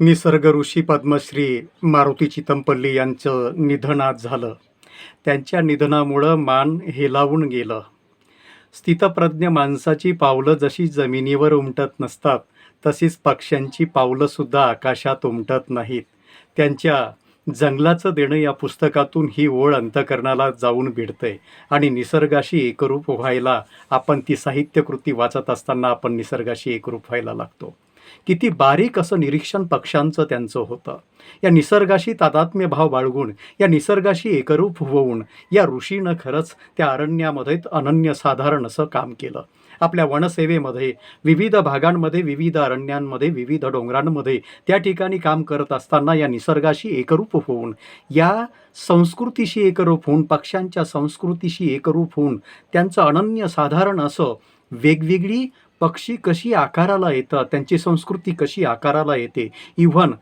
निसर्ग ऋषी पद्मश्री मारुती चितमपल्ली यांचं निधन आज झालं. त्यांच्या निधनामुळं मान हेलावून गेलं. स्थितप्रज्ञ माणसाची पावलं जशी जमिनीवर उमटत नसतात तशीच पक्ष्यांची पावलंसुद्धा आकाशात उमटत नाहीत. त्यांच्या जंगलाचं देणं या पुस्तकातून ही ओळ अंतकरणाला जाऊन भिडते आणि निसर्गाशी एकरूप व्हायला आपण ती साहित्यकृती वाचत असताना आपण निसर्गाशी एकरूप व्हायला लागतो. किती बारीक असं निरीक्षण पक्ष्यांचं त्यांचं होतं. या निसर्गाशी तादात्म्य भाव बाळगून या निसर्गाशी एकरूप होऊन या ऋषीनं खरंच त्या अरण्यामध्ये अनन्यसाधारण असं काम केलं. आपल्या वनसेवेमध्ये विविध भागांमध्ये विविध अरण्यांमध्ये विविध डोंगरांमध्ये त्या ठिकाणी काम करत असताना या निसर्गाशी एकरूप होऊन या संस्कृतीशी एकरूप होऊन पक्ष्यांच्या संस्कृतीशी एकरूप होऊन त्यांचं अनन्यसाधारण असं वेगवेगळी पक्षी कशी आकाराला येतात त्यांची संस्कृती कशी आकाराला येते. इव्हन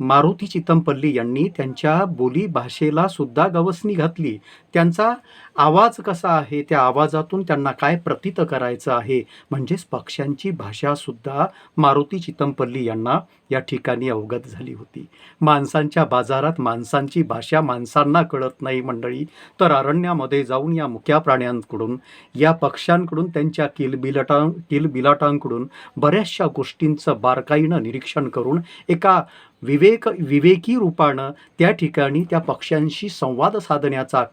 मारुती चितमपल्ली यांनी त्यांच्या बोली भाषेला सुद्धा गवसणी घातली. त्यांचा आवाज कसा आहे? त्या आवाजातून त्यांना काय प्रतीत करायचं आहे? म्हणजेच पक्ष्यांची भाषासुद्धा मारुती चितमपल्ली यांना या ठिकाणी अवगत झाली होती. माणसांच्या बाजारात माणसांची भाषा माणसांना कळत नाही मंडळी. तर अरण्यामध्ये जाऊन या मुक्या प्राण्यांकडून या पक्ष्यांकडून त्यांच्या किलबिलटा किलबिलाटांकडून बऱ्याचशा गोष्टींचं बारकाईनं निरीक्षण करून एका विवेक विवेकी रूपानं त्या ठिकाणी त्या पक्ष्यांशी संवाद साधण्याचा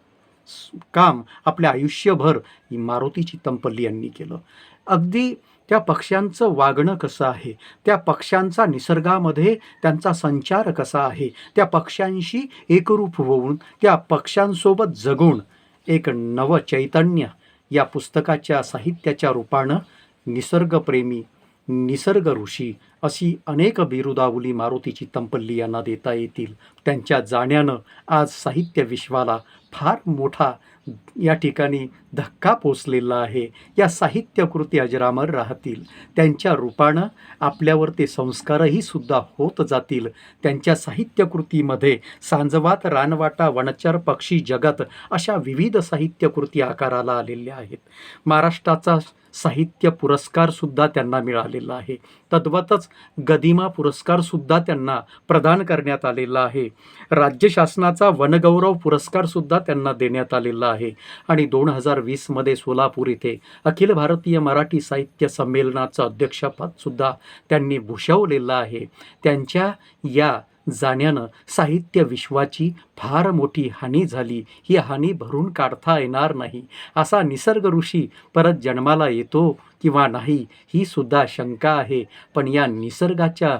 स- काम आपल्या आयुष्यभर मारुती चित्तमपल्ली यांनी केलं. अगदी त्या पक्ष्यांचं वागणं कसं आहे? त्या पक्ष्यांचा निसर्गामध्ये त्यांचा संचार कसा आहे? त्या पक्ष्यांशी एकरूप होऊन त्या पक्ष्यांसोबत जगून एक नव चैतन्य या पुस्तकाच्या साहित्याच्या रूपानं निसर्गप्रेमी निसर्ग ऋषी अशी अनेक बिरुदावली मारुतीची तंपल्ली यांना देता येतील. त्यांच्या जाण्यानं आज साहित्य विश्वाला फार मोठा या ठिकाणी धक्का पोचलेला आहे. या साहित्यकृती अजरामर राहतील. त्यांच्या रूपानं आपल्यावर ते संस्कारही सुद्धा होत जातील. त्यांच्या साहित्यकृतीमध्ये सांजवात रानवाटा वनचर पक्षी जगत अशा विविध साहित्यकृती आकाराला आलेल्या आहेत. महाराष्ट्राचा साहित्य पुरस्कारसुद्धा त्यांना मिळालेला आहे. तद्वतच गदिमा पुरस्कारसुद्धा त्यांना प्रदान करण्यात आलेला आहे. राज्य शासनाचा वनगौरव पुरस्कारसुद्धा त्यांना देण्यात आलेला आहे. आणि दोन हजार वीसमध्ये सोलापूर इथे अखिल भारतीय मराठी साहित्य संमेलनाचं अध्यक्षपदसुद्धा त्यांनी भूषवलेलं आहे. त्यांच्या या जाण्यानं साहित्य विश्वाची फार मोठी हानी झाली. ही हानी भरून काढता येणार नाही. असा निसर्ग ऋषी परत जन्माला येतो किंवा नाही ही सुद्धा शंका आहे. पण या निसर्गाच्या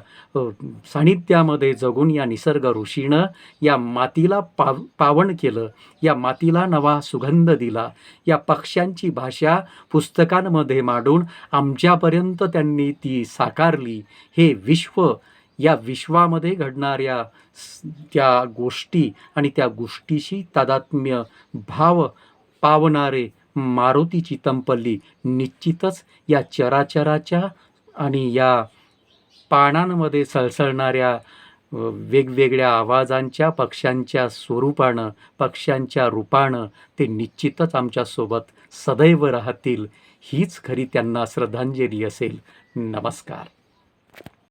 सानिध्यामध्ये जगून या निसर्ग ऋषीनं या मातीला पाव पावन केलं. या मातीला नवा सुगंध दिला. या पक्ष्यांची भाषा पुस्तकांमध्ये मांडून आमच्यापर्यंत त्यांनी ती साकारली. हे विश्व या विश्वामध्ये घडणाऱ्या त्या गोष्टी आणि त्या गोष्टीशी तादात्म्य भाव पावणारे मारुती चितमपल्ली निश्चितच या चराचराच्या आणि या पानांमध्ये सळसळणाऱ्या वेगवेगळ्या आवाजांच्या पक्ष्यांच्या स्वरूपानं पक्ष्यांच्या रूपानं ते निश्चितच आमच्यासोबत सदैव राहतील. हीच खरी त्यांना श्रद्धांजली असेल. नमस्कार.